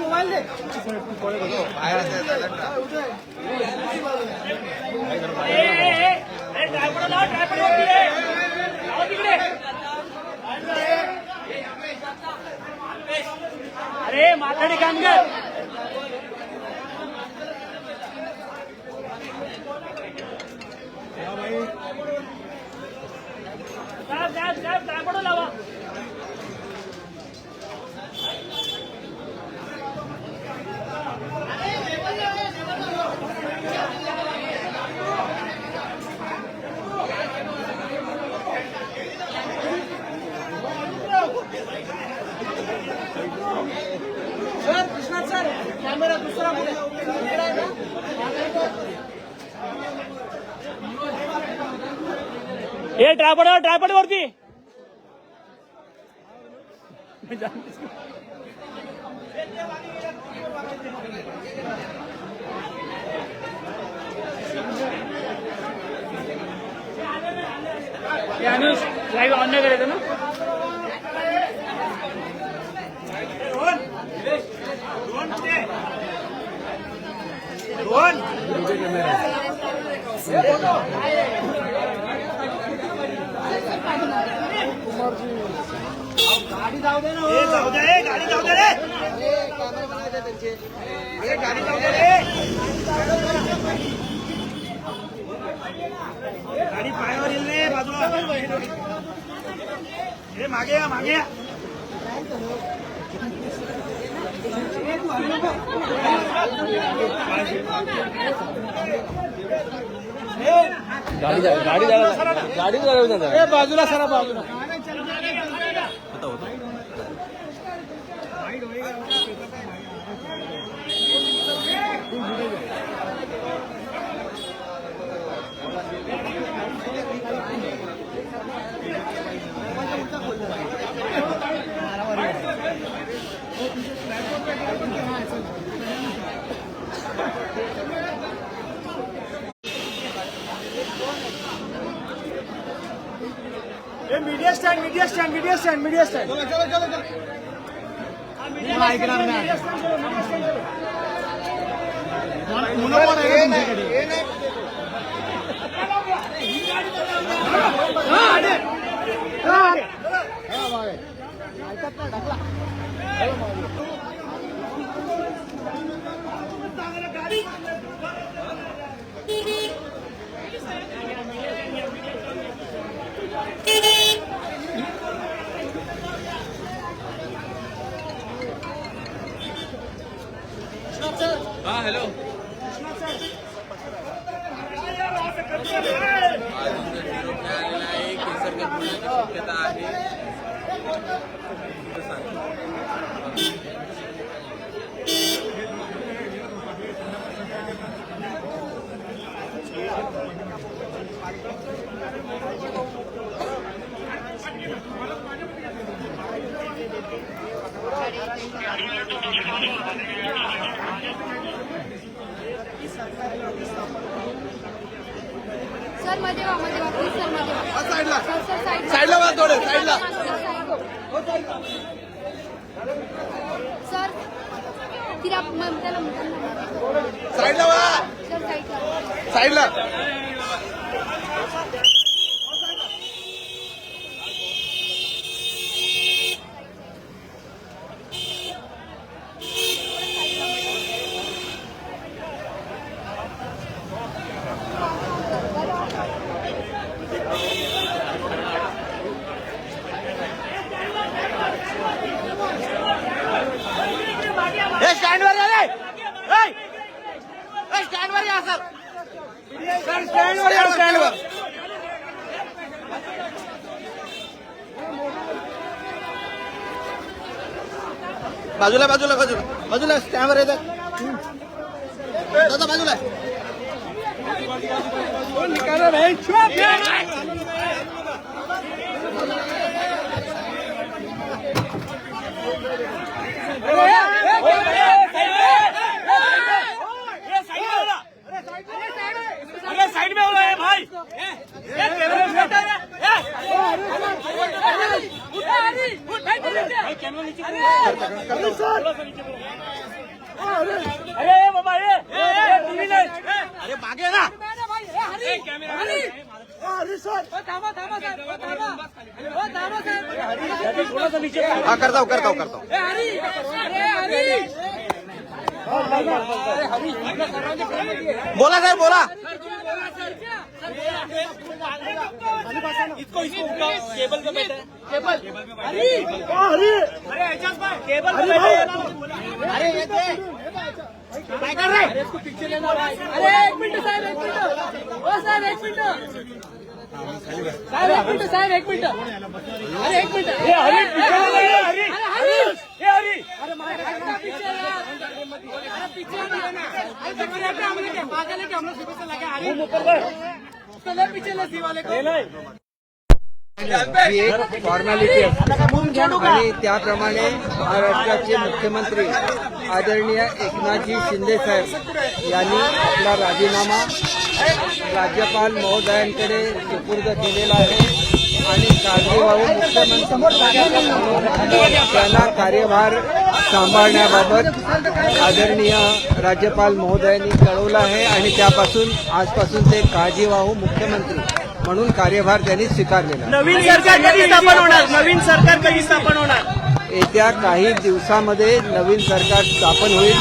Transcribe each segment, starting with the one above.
Mobile दे. अरे माथाडी कामगार साहेब साहेब साहेब ट्रायपॉड लावा सर कृष्णा सर कॅमेरा दुसरा मध्ये इकडे आहे ना हे ट्रायपॉड ट्रायपॉड वरती. लाईव्ह ऑन नाही करायचं ना? गाडी जाऊ दे ना जाऊ दे गाडी जाऊ दे रे. अरे कॅमेरा बनायचे त्यांचे गाडी जाऊ दे रे. गाडी पायावर येईल रे बाजूला. हे मागे या मागे या. गाडी गाडी गाडी बाजूला सरा बाजूला. हे media stand media stand media stand media stand ऐकणार नाही हा हॅलो आलेला आहे केसर होण्याची शक्यता आहे सरमध्ये वा मध्ये वा प्लीज सरमध्ये वा साईडला सर सर साईड साईडला वा थोडं, साईडला. सर तिला साईडला. साईडला साईडला हे स्टँडवर या रे ए! ए, स्टँडवर या सर सर स्टँडवर या स्टँडवर बाजूला बाजूला बाजूला. बाजूला स्टँडवर येतात दादा बाजूला. अरे साइड में हो रहा है भाई ये कैमरे में बैठा है उठा अरे उठा भाई कैमरा नीचे अरे सर अरे बाबा ये तुम्ही नाही अरे मागे ना अरे सर थांबा थांबा साहेब थांबा थांबा साहेब करता हूँ करता हूँ करता हूँ बोला साहेब बोला इसको इसको केबल पे बैठे हरी अरे एजाज भाई केबल पे बैठे अरे एक मिनिट साहेब एक मिनिट ओ साहेब एक मिनिट साहेब एक मिनिट साहेब एक मिनिट अरे एक मिनिट ए हरी अरे हरी ए हरी अरे ही एक फॉर्मॅलिटी असते आणि त्याप्रमाणे महाराष्ट्राचे मुख्यमंत्री आदरणीय एकनाथजी शिंदे साहेब यांनी आपला राजीनामा राज्यपाल महोदयांकडे सुपूर्द केलेला आहे. आणि काळजीवाहू मुख्यमंत्री त्यांना कार्यभार सांभाळण्याबाबत आदरणीय राज्यपाल महोदयांनी कळवलं आहे आणि त्यापासून आजपासून ते काळजीवाहू मुख्यमंत्री म्हणून कार्यभार त्यांनी स्वीकारलेला. नवीन सरकार कधी स्थापन होणार? नवीन सरकार कधी स्थापन होणार? येत्या काही दिवसामध्ये नवीन सरकार स्थापन होईल.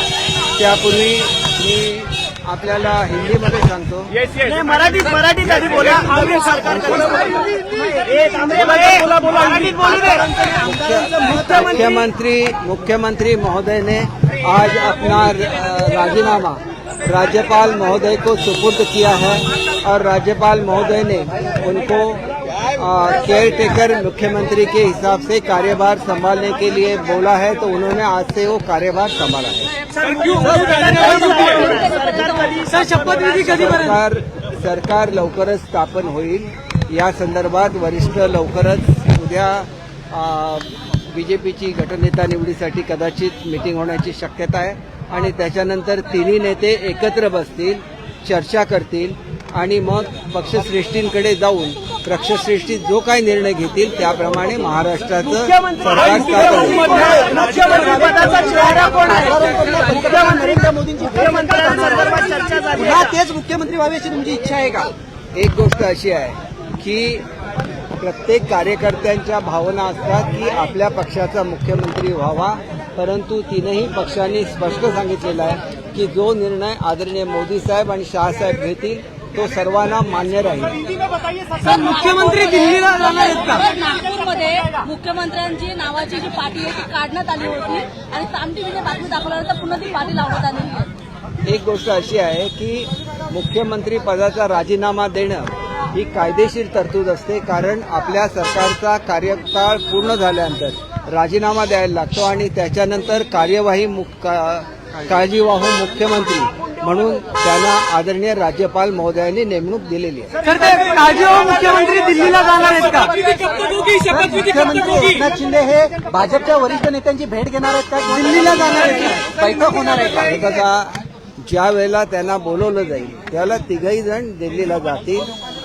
त्यापूर्वी मी आपल्याला हिंदीमध्ये सांगतो. नाही मराठीत मराठीत आधी बोला. आम्ही सरकार मुख्यमंत्री मुख्यमंत्री महोदय ने आज अपना राजीनामा. राज्यपाल महोदय को सुपुर्द किया है और राज्यपाल महोदय ने उनको केयर टेकर मुख्यमंत्री के हिसाब से कार्यभार संभालने के लिए बोला है तो उन्होंने आज से वो कार्यभार संभाला है। सरकार सरकार सरकार लवकरच स्थापन होईल. या संदर्भात वरिष्ठ लवकरच उद्या बीजेपीची गटनेता निवडीसाठी कदाचित मिटिंग होण्याची शक्यता आहे. आणि त्याच्यानंतर तिन्ही नेते एकत्र बसतील चर्चा करतील. आणि मग पक्षश्रेष्ठींकडे जाऊन पक्षश्रेष्ठी जो काही निर्णय घेतील त्याप्रमाणे महाराष्ट्राचं सरकार स्थापन होईल. मुख्यमंत्री पदाचा चेहरा कोण आहे? मुख्यमंत्री मुख्यमंत्र्यांसंदर्भात चर्चा झाली पुन्हा तेच मुख्यमंत्री व्हावी अशी तुमची इच्छा आहे का? एक गोष्ट अशी आहे की प्रत्येक कार्यकर्त्यांच्या भावना असतात की आपल्या पक्षाचा मुख्यमंत्री व्हावा परंतु तीनही पक्षांनी स्पष्ट सांगितलेलं आहे की जो निर्णय आदरणीय मोदी साहेब आणि शहासाहेब घेतील तो सर्वांना मान्य राहील. सर मुख्यमंत्री दिल्लीला जाणार आहेत का? नागपूरमध्ये मुख्यमंत्र्यांची नावाची जी पाटी आहे ती काढण्यात आली होती आणि साम टीव्हीने बातमी दाखवल्यानंतर पुन्हा ती पाटी लावण्यात आहे एक गोष्ट अशी आहे की मुख्यमंत्री पदाचा राजीनामा देणं ही कायदेशीर तरतूद असते कारण आपल्या सरकारचा कार्यकाळ पूर्ण झाल्यानंतर राजीनामा द्यायला लागतो आणि त्याच्यानंतर कार्यवाही का- काळजीवाहू मुख्यमंत्री. म्हणून त्यांना आदरणीय राज्यपाल महोदयांनी नेमणूक दिलेली आहे. सर ते काळजीवाहू मुख्यमंत्री दिल्लीला जाणार आहेत का? मुख्यमंत्री एकनाथ शिंदे हे भाजपच्या वरिष्ठ नेत्यांची भेट घेणार आहेत का? दिल्लीला जाणार आहेत का? बैठक होणार आहे का? हे बघा ज्या वेळेला त्यांना बोलवलं जाईल त्याला तिघही जण दिल्लीला जातील.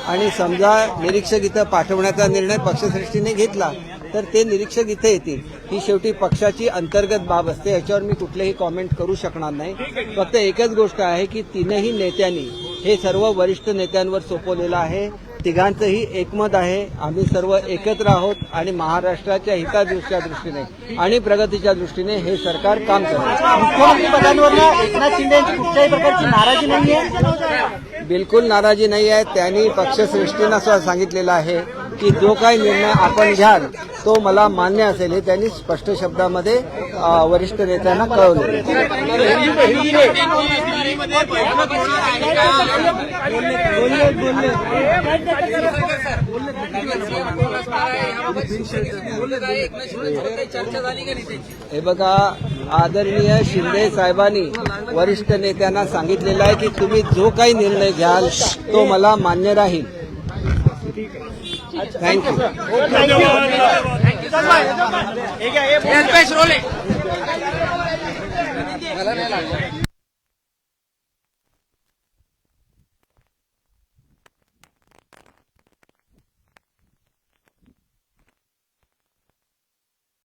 आणि समजा निरीक्षक इथं पाठवण्याचा निर्णय पक्षश्रेष्ठीने घेतला तर ते निरीक्षक इथे येतील. ही शेवटी पक्षाची अंतर्गत बाब असते. याच्यावर मी कुठलेही कॉमेंट करू शकणार नाही. फक्त एकच गोष्ट आहे की तीनही नेत्यांनी हे सर्व वरिष्ठ नेत्यांवर सोपवलेलं आहे. तिघांचंही एकमत आहे. आम्ही सर्व एकत्र आहोत आणि महाराष्ट्राच्या हितादृष्ट्या दृष्टीने आणि प्रगतीच्या दृष्टीने हे सरकार काम करते मुख्यमंत्री पदांवर एकनाथ शिंदे यांची कुठल्याही प्रकारची नाराजी नाहीये. बिलकुल नाराजी नाही आहे त्यांनी पक्षश्रेष्ठींना सुद्धा सांगितलेलं आहे. की जो काही निर्णय आपण घ्याल तो मला मान्य असेल हे त्यांनी स्पष्ट शब्दामध्ये वरिष्ठ नेत्यांना कळवले. हे बघा आदरणीय शिंदे साहेबांनी वरिष्ठ नेत्यांना सांगितलेलं आहे की तुम्ही जो काही निर्णय घ्याल तो मला मान्य राहील. थँक्यू रोले